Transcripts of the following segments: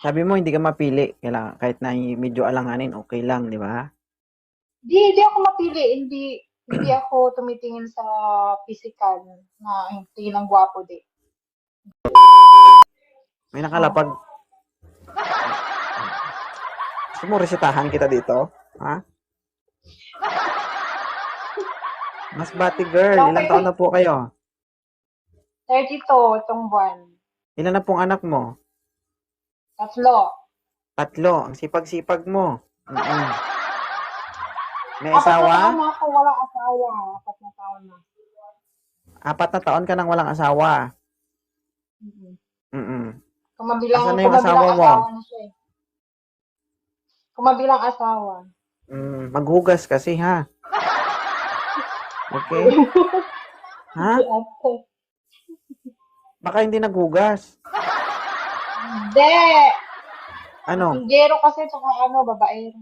Sabi mo, hindi ka mapili. Kailangan, kahit na medyo alanganin, okay lang, di ba? Di, di ako mapili. Hindi, hindi ako tumitingin sa physical na yung tingin ng gwapo di. May nakalapag. Gusto mo resetahan kita dito? Ha? Mas bati girl, ilang taon na po kayo? 32 itong buwan. Ilan na pong anak mo? Tatlo. Tatlo. Ang sipag-sipag mo. Mm-mm. May Apat na taon asawa? na ako walang asawa. Apat na taon na. Apat na taon ka nang walang asawa. Mhm. Mm-mm. Kumabilang, Asan na yung asawa mo? asawa na siya eh. Kumabilang asawa. Mm, maghugas kasi ha. Okay? Ha? Baka hindi naghugas. Hindi. Ano? Inggero kasi tsaka ano, babae.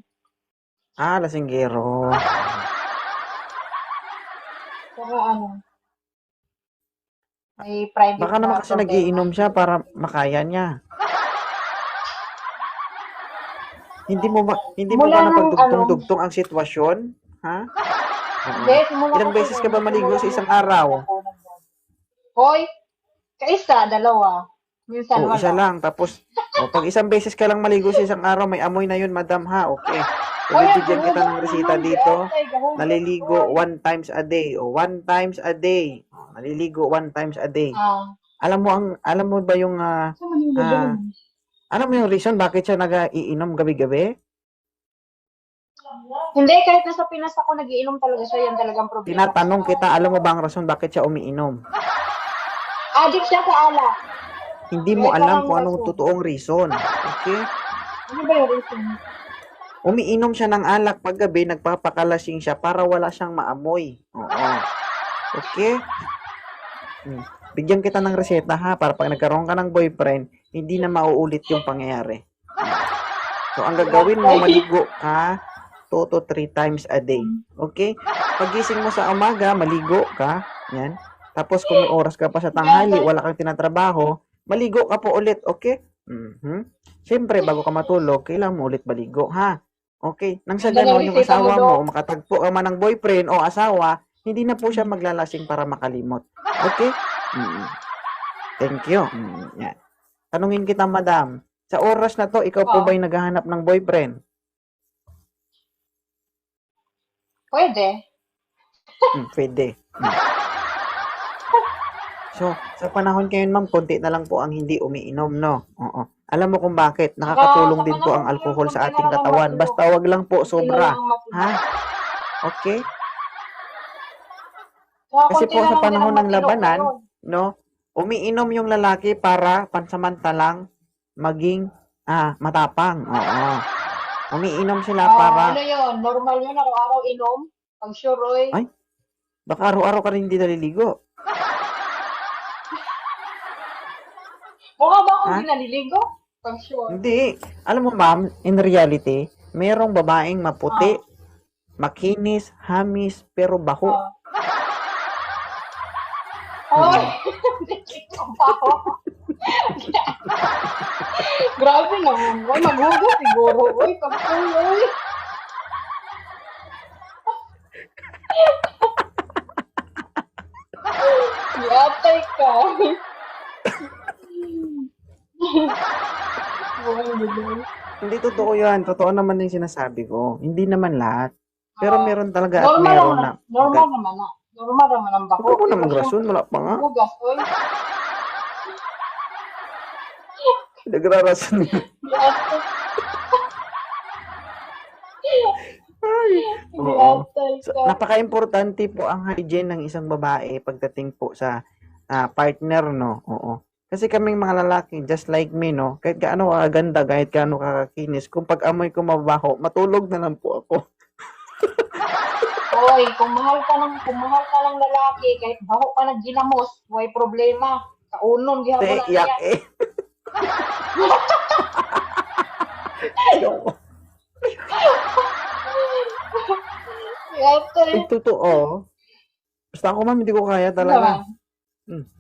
Ah, lasinggero. Tsaka ano. May private Baka naman na kasi nagiinom siya para makaya niya. Hindi mo ba hindi mo Mula ba napagdugtong-dugtong ang sitwasyon? Ha? Hindi, simula Ilang beses ka ba simula maligo sa isang araw? Hoy, kaisa, dalawa. Minsan O, wala. isa lang. Tapos, o, pag isang beses ka lang maligo sa isang araw, may amoy na yun, madam ha. Okay. Hoy, Bibigyan kita ng resita dito. Naliligo one times a day. O, one times a day. O, Naliligo one times a day. Ah. Alam mo ang alam mo ba yung Ah. gagawin? alam mo yung reason bakit siya nag-iinom gabi-gabi? Hindi, kahit nasa Pinas ako, nagiinom talaga siya. Yan talagang problema. Tinatanong kita, alam mo ba ang rason bakit siya umiinom? Addict siya sa alak. Hindi mo May alam parang kung anong rason. totoong reason. Okay? Ano ba yung reason? Umiinom siya ng alak paggabi, nagpapakalasing siya para wala siyang maamoy. Oo. Okay? Hmm. Bigyan kita ng reseta ha, para pag nagkaroon ka ng boyfriend, hindi na mauulit yung pangyayari. So, ang gagawin mo, maligo ka 2 to 3 times a day. Okay? Pagising mo sa umaga, maligo ka. Yan. Tapos, kung may oras ka pa sa tanghali, wala kang tinatrabaho, maligo ka po ulit. Okay? Mhm. Siyempre, bago ka matulog, kailangan mo ulit maligo, ha? Okay? Nang sa ganon, yung asawa mo, makatagpo ka man ng boyfriend o asawa, hindi na po siya maglalasing para makalimot. Okay? Mm. Thank you. Mm, yan. Tanungin kita, madam. Sa oras na to, ikaw po Oh. ba'y naghahanap ng boyfriend? Pwede. Mm, pwede. Mm. So, sa panahon ngayon, ma'am, konti na lang po ang hindi umiinom, no? Oo. Alam mo kung bakit? Nakakatulong din po ang alcohol sa ating katawan. Basta wag lang po sobra. Ha? Okay? Kasi po sa panahon ng labanan, no? Umiinom yung lalaki para pansamantalang maging ah, matapang. Oo. Umiinom sila para Ano yun? Normal yun. Araw-araw inom. Pag sure. Ay. baka araw-araw ka rin hindi naliligo. Mukha ba akong naliligo? Pag sure. Hindi. Alam mo, ma'am, in reality, merong babaeng maputi, Ah. makinis, hamis, pero baho. Oy! Grabe naman. Oy, maghugas siguro. Oy, pag sure, oy. Yatay ka. Oy, bigay. Hindi totoo yan. Totoo naman yung sinasabi ko. Hindi naman lahat. Pero Ah. meron talaga at Normal meron naman. na. Normal naman na. Normal naman ang bako. Huwag mo na magrason. Wala pa nga. Hugas, oy. Nagrarason. Yatay. Oo. So, ka. napaka-importante po ang hygiene ng isang babae pagdating po sa ah, partner, no? Oo. Kasi kaming mga lalaki, just like me, no? Kahit gaano kaganda, kahit gaano kakakinis, kung pag amoy ko mabaho, matulog na lang po ako. Oy, kung mahal ka ng kung mahal ka ng lalaki, kahit baho ka ng ginamos, may problema. Kaunon gihapon na yak niya. eh. Yung totoo, basta ako ma'am, hindi ko kaya talaga. Hmm.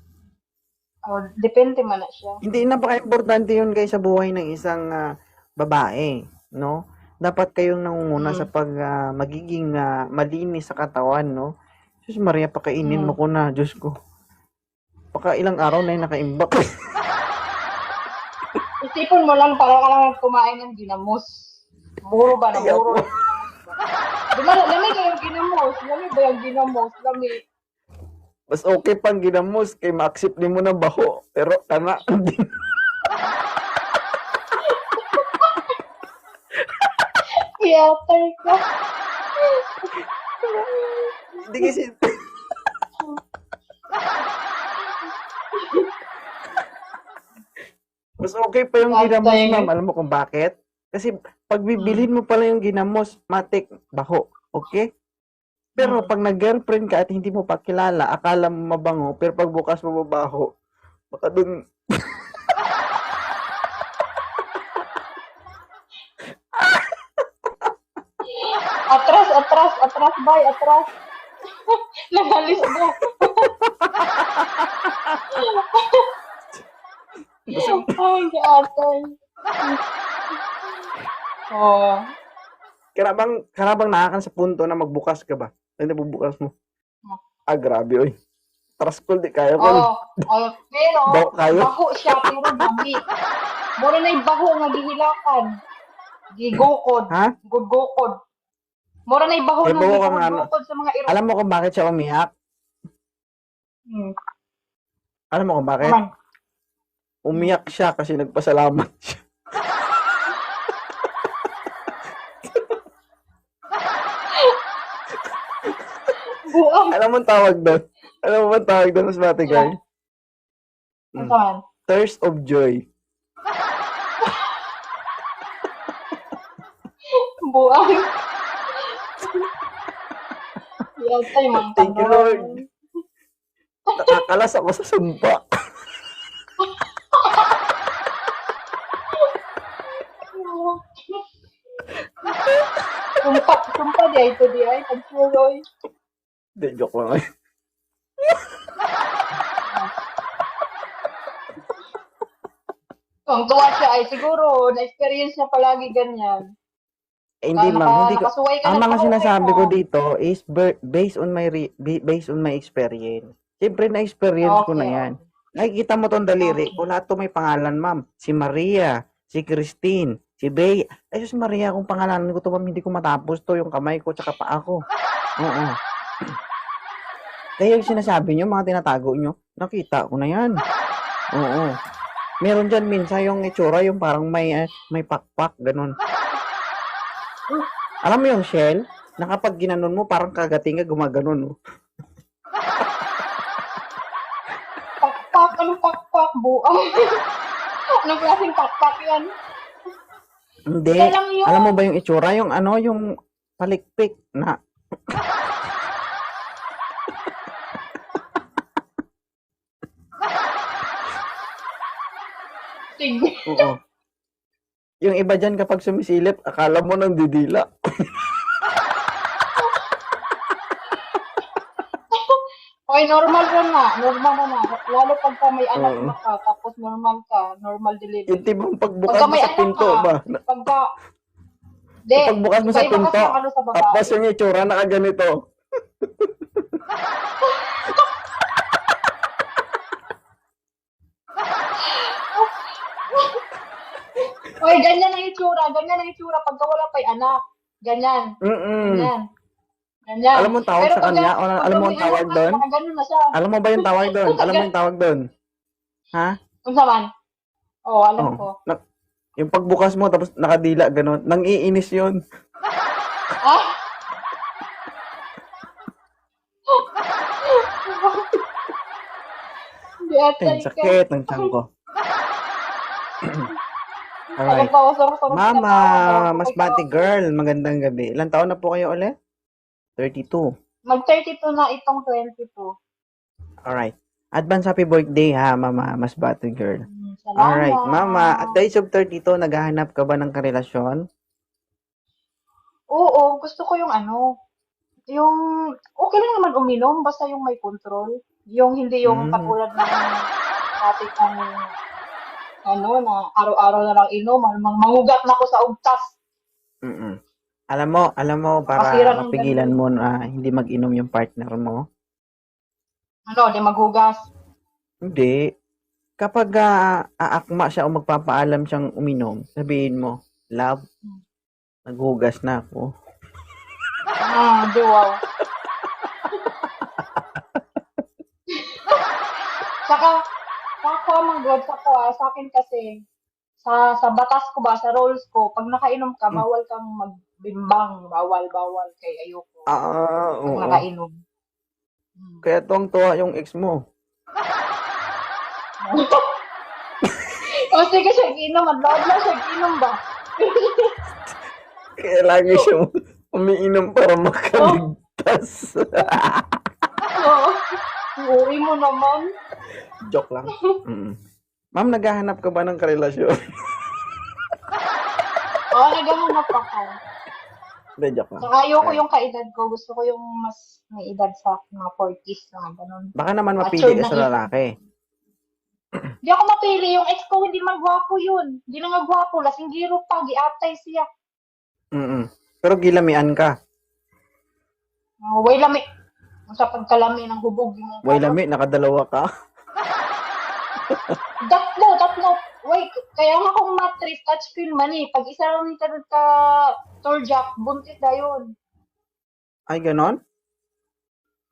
Oh, depende man na siya. Hindi napaka-importante yun guys sa buhay ng isang ah, babae, no? Dapat kayong nangunguna Mm. sa pag ah, magiging ah, malinis sa katawan, no? Diyos Maria, pakainin mo Mm. ko na, Diyos ko. Baka ilang araw na yung nakaimbak. Isipin mo lang, para ka lang kumain ng ginamos. Buro ba na Ayaw buro? Di ba, lamig yung ginamos. Lamig ba yung ginamos? Lamig. Mas okay pang ginamos kay ma-accept ni mo ng baho. Pero kana, hindi. Theater ka. Hindi kasi... Mas okay pa yung ginamos, ma'am. Alam mo kung bakit? Kasi pag bibilhin mo pala yung ginamos, matik, baho. Okay? Pero Mm. pag nag-girlfriend ka at hindi mo pa kilala, akala mo mabango, pero pag bukas mo mabaho, baka dun, Atras, atras, atras, bay, atras. Nagalis mo. Ay, atay. Oh. karabang, karabang nakakan sa punto na magbukas ka ba? Hindi bubukas mo. Ah, grabe, oy. Traskol, di kaya ko. Oh, oh, pero Baho kayo? baho siya pero dami. Mura na yung baho nga gihilakan. Gigukod. Ha? Gudgukod. Mura na yung baho nga ano? gigukod sa mga iro. Alam mo kung bakit siya umiyak? Hmm. Alam mo kung bakit? Naman. Umiyak siya kasi nagpasalamat siya. Buang. Alam mo ang tawag doon? Alam mo ang tawag doon, mas bate guy? Ano man? Thirst of joy. Buang. Yatay, mga Thank you, Lord. Nakakalas ako sa sumpa. Sumpa, sumpa di ay ito di ay. Pagsuloy. Hindi, joke lang. Kung tuwa siya ay siguro, na-experience niya palagi ganyan. Eh, hindi Naka- ma'am, hindi ko. nakasuway ka Ang ng mga pahukay sinasabi mo. ko dito is ber- based on my re- based on my experience. Siyempre na-experience ko na Okay. yan. Nakikita mo tong daliri Okay. ko, lahat to may pangalan, ma'am. Si Maria, si Christine, si Bea. Ay, si Maria, kung pangalanan ko to, ma'am, hindi ko matapos to, yung kamay ko, tsaka paa ko. Oo. Kaya yung sinasabi nyo, mga tinatago nyo, nakita ko na yan. Oo. Meron dyan minsan yung itsura, yung parang may, eh, may pakpak, ganun. Alam mo yung shell, na kapag ginanon mo, parang kagating ka, gumaganon. Oh. Pakpak, anong pakpak? Buang. anong klaseng pakpak yan? Hindi. Alam mo ba yung itsura? Yung ano, yung palikpik na. Sige. Oo. yung iba dyan kapag sumisilip, akala mo nang didila. Okay, normal ka na. Normal ka na. Lalo pagka may anak Oo. na ka, tapos normal ka. Normal delivery. Yung tibang pagbukas Pagka mo may sa anak pinto ka, ba? Pagka... Hindi. Pagbukas mo sa kasi pinto, ang ano sa babae. tapos yung itsura nakaganito. Oy, ganyan ang itsura. Ganyan ang itsura pagka wala pa'y anak. Ganyan. Mm-mm. Ganyan. Ganyan. Alam mo ang tawag Pero sa kanya? O, pagka alam mo ang tawag doon? ka, Ganun na siya. Alam mo ba yung tawag doon? Alam mo yung tawag doon? Ha? Kung saan? Oo, alam Oh. ko. Na- yung pagbukas mo tapos nakadila ganun, nang iinis yun. Ah! Ka. sakit ng tiyan ko. Alright. Mama, mas bati girl, magandang gabi. Ilan taon na po kayo ulit? 32. Mag-32 na itong 22. Alright. Advance happy birthday ha, mama, mas bati girl. Hmm, Salamat. Alright, mama, at the age of 32, naghahanap ka ba ng karelasyon? Oo, gusto ko yung ano, yung, okay lang naman uminom, basta yung may control. Yung hindi yung Mm. katulad ng dati ano na araw-araw na lang inom, mang mangugat na ako sa ugtas. Mm-mm. Alam mo, alam mo, para ng mapigilan mo na hindi mag-inom yung partner mo. Ano, di maghugas. Hindi. Kapag ah, aakma siya o magpapaalam siyang uminom, sabihin mo, love, naghugas na ako. Ah, di wow. Saka, ako mang God sa ko ah, sa akin kasi, sa sa batas ko ba, sa rules ko, pag nakainom ka, Hmm. bawal kang magbimbang, bawal, bawal, kay ayoko. Ah, Pag oo. nakainom. Hmm. Kaya tuwang-tuwa yung ex mo. o sige, siya inom, adlaw lang siya inom ba? Kaya lagi siya umiinom para makaligtas. Oo. Uwi mo naman. Joke lang. Mm. Ma'am, naghahanap ka ba ng karelasyon? Oo, naghahanap ako. Hindi, joke lang. Saka ayoko yung kaedad ko. Gusto ko yung mas may edad sa akin, mga 40s na ganun. Baka naman mapili ka sa lalaki. Hindi ako mapili. Yung ex ko, hindi magwapo yun. Hindi na nga gwapo. Lasinggiro pa. Giatay siya. Mm Pero gilamian ka. Oh, way lami. Sa pagkalami ng hubog. Way lami, nakadalawa ka. Tatlo, tatlo. Wait, kaya nga akong matris, touchscreen man eh. Pag isa lang nito ka Torjack, buntit na yun. Ay, ganon?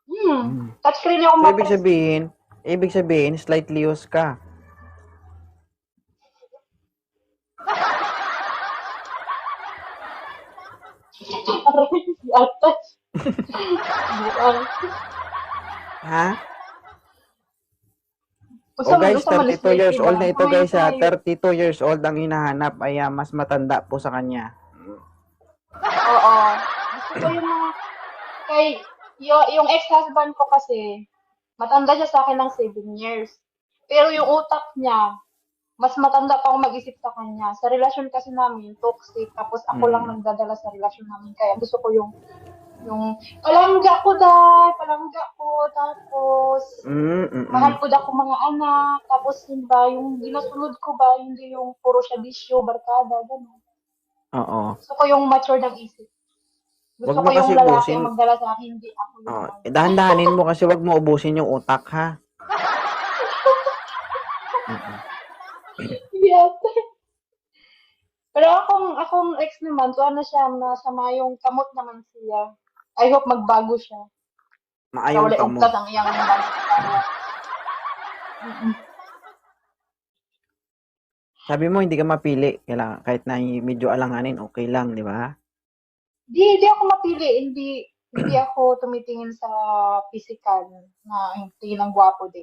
Hmm. Mm. Touchscreen yung So, ibig matris. sabihin, ibig sabihin, slightly used ka. Ha? Usa O man- guys, usa man 32 years old na ito guys ha. tayo. 32 years old ang hinahanap ay ah, mas matanda po sa kanya. Oo. Gusto ko yung mga, kay, yung, yung ex-husband ko kasi, matanda siya sa akin ng 7 years. Pero yung utak niya, mas matanda pa ako mag-isip sa kanya. Sa relasyon kasi namin, toxic. Tapos ako Mm. lang nagdadala sa relasyon namin. Kaya gusto ko yung, yung, palangga ko dahil, palangga ko, tapos, Mm, mm, mahal mm. ko ako mga anak, tapos yun ba, yung ginasunod ko ba, hindi yung puro siya bisyo, barkada, gano'n. Oo. Gusto ko yung mature ng isip. Gusto Wag mo ko yung kasi lalaki ubusin. ang magdala sa akin, hindi ako yung Oh, ano. eh, dahan-dahanin mo kasi wag mo ubusin yung utak ha. Mm-mm. Yes. Pero akong, akong ex naman, tuwa na siya, masama yung kamot naman siya. I hope magbago siya. Wala ka mo. ang iyang. Sabi mo hindi ka mapili. Kailangan, kahit na medyo alanganin, okay lang, di ba? Di, di ako mapili. Hindi, hindi ako tumitingin sa physical na yung tingin ng gwapo di.